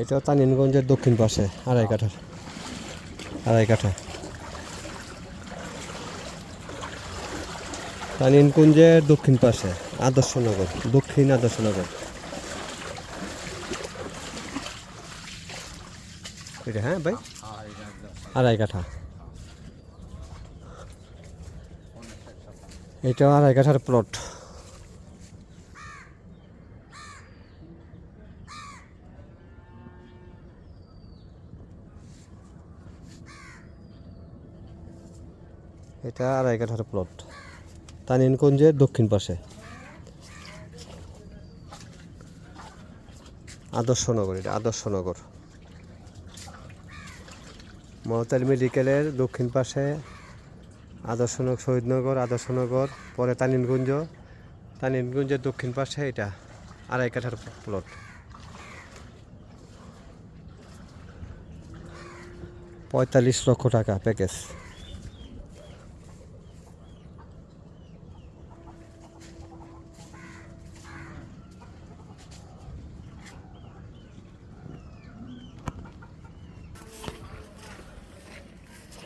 এটা তানিনগঞ্জের দক্ষিণ পাশে, আড়াই কাঠার, আড়াই কাঠা। তানিনকুঞ্জের দক্ষিণ পাশে, আদর্শনগর, দক্ষিণ আদর্শনগর। এটা হ্যাঁ ভাই? আড়াই কাঠা। এটা আড়াই কাঠার প্লট এটা আড়াই কাঠার প্লট তানিনকুঞ্জের দক্ষিণ পাশে। আদর্শনগর এটা আদর্শনগর মহতাল মেডিকেলের দক্ষিণ পাশে আদর্শনগর শহীদনগর আদর্শনগর পরে তানিনগুঞ্জ। তানিনগুঞ্জের দক্ষিণ পাশে এটা আড়াই কাঠার প্লট পঁয়তাল্লিশ লক্ষ টাকা প্যাকেজ।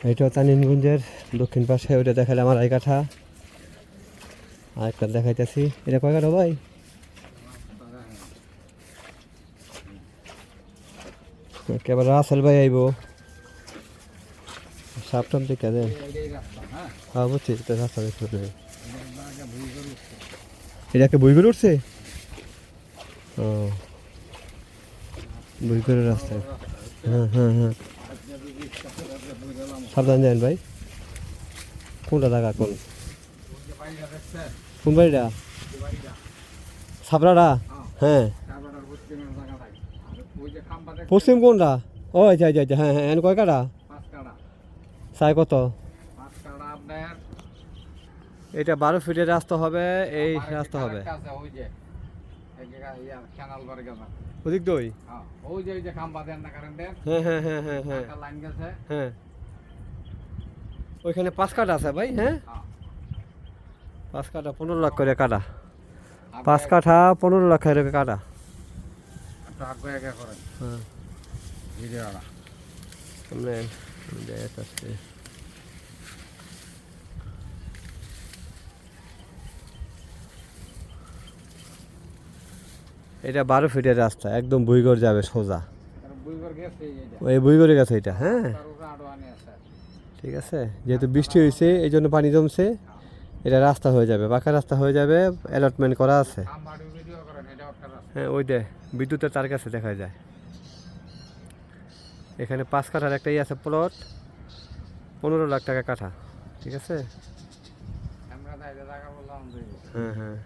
এটা তানিনগঞ্জের দক্ষিণ পাশে, ওইটা দেখালে আমার আই কাঠা। আর একটা দেখাইতেছি। এটা কয় কাঠা ভাই? একেবারে রাসেল ভাই আইব। সাপটাম দিকে দেন হ্যাঁ বুঝছি, এটা রাস্তা দেখতে এটাকে উঠছে? ও। বই করে রাস্তায়। হ্যাঁ হ্যাঁ হ্যাঁ। সাবধান যান ভাই। কোনটা জায়গা কোন? কোন বাড়িটা? সাবরাটা হ্যাঁ। পশ্চিম কোনটা? ও আচ্ছা আচ্ছা আচ্ছা হ্যাঁ হ্যাঁ এন কয় কাটা সাই কত? এটা বারো ফিটের রাস্তা হবে এই রাস্তা হবে। ওদিক দই? ওই ওই যে খাম্বা দেন না কারেন্টের হ্যাঁ হ্যাঁ হ্যাঁ হ্যাঁ হ্যাঁ। লাইন গেছে। হ্যাঁ। ওইখানে পাঁচ কাটা আছে ভাই হ্যাঁ? হ্যাঁ। পাঁচ কাটা পনেরো লাখ করে কাটা পাঁচ কাঠা পনেরো লাখ করে কাটা হ্যাঁ ভিডিওটা সামনে দেখ আছে এটা বারো ফিটের রাস্তা একদম বুইগড় যাবে সোজা। এই ওই বুইগড়ে গেছে এটা হ্যাঁ? ঠিক আছে? যেহেতু বৃষ্টি হয়েছে এই জন্য পানি জমছে। এটা রাস্তা হয়ে যাবে পাকা রাস্তা হয়ে যাবে অ্যালটমেন্ট করা আছে। একটা হ্যাঁ ওই দে বিদ্যুতের তার কাছে দেখা যায়। এখানে পাঁচ কাঠার একটাই আছে প্লট পনেরো লাখ টাকা কাঠা ঠিক আছে? হ্যাঁ হ্যাঁ।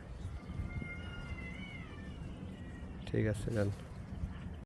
ঠিক আছে যান।